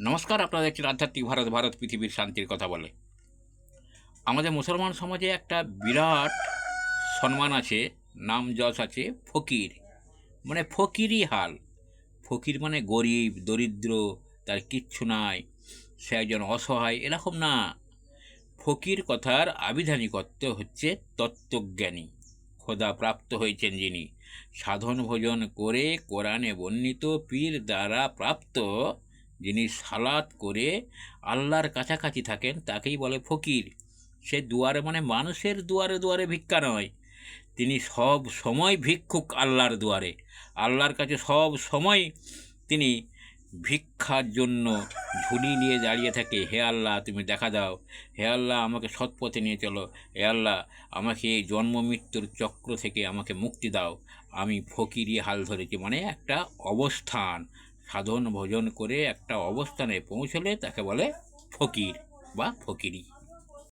নমস্কার, আপনারা দেখছেন আধ্যাত্মিক ভারত ভারত পৃথিবীর শান্তির কথা বলে। আমাদের মুসলমান সমাজে একটা বিরাট সম্মান আছে, নাম যশ আছে, ফকির। মানে ফকিরই হাল। ফকির মানে গরিব, দরিদ্র, তার কিচ্ছু নাই, সে একজন অসহায়, এরকম না। ফকির কথার আবিধানিকত্ব হচ্ছে তত্ত্বজ্ঞানী। খোদা প্রাপ্ত হয়েছেন যিনি। সাধন ভোজন করে কোরআনে বর্ণিত পীর দ্বারা প্রাপ্ত যিনি সালাত করে আল্লাহর কাছাকাছি থাকেন, তাকেই বলে ফকির। সে দুয়ারে মানে মানুষের দুয়ারে দুয়ারে ভিক্ষা নয়। তিনি সব সময় ভিক্ষুক আল্লাহর দুয়ারে। আল্লাহর কাছে সব সময় তিনি ভিক্ষার জন্য ঝুলি নিয়ে দাঁড়িয়ে থাকে। হে আল্লাহ, তুমি দেখা দাও। হে আল্লাহ, আমাকে সৎপথে নিয়ে চলো। হে আল্লাহ, আমাকে এই জন্ম মৃত্যুর চক্র থেকে আমাকে মুক্তি দাও। আমি ফকিরি হাল ধরেছি। মানে একটা অবস্থান। সাধন ভোজন করে একটা অবস্থানে পৌঁছলে তাকে বলে ফকির বা ফকিরি।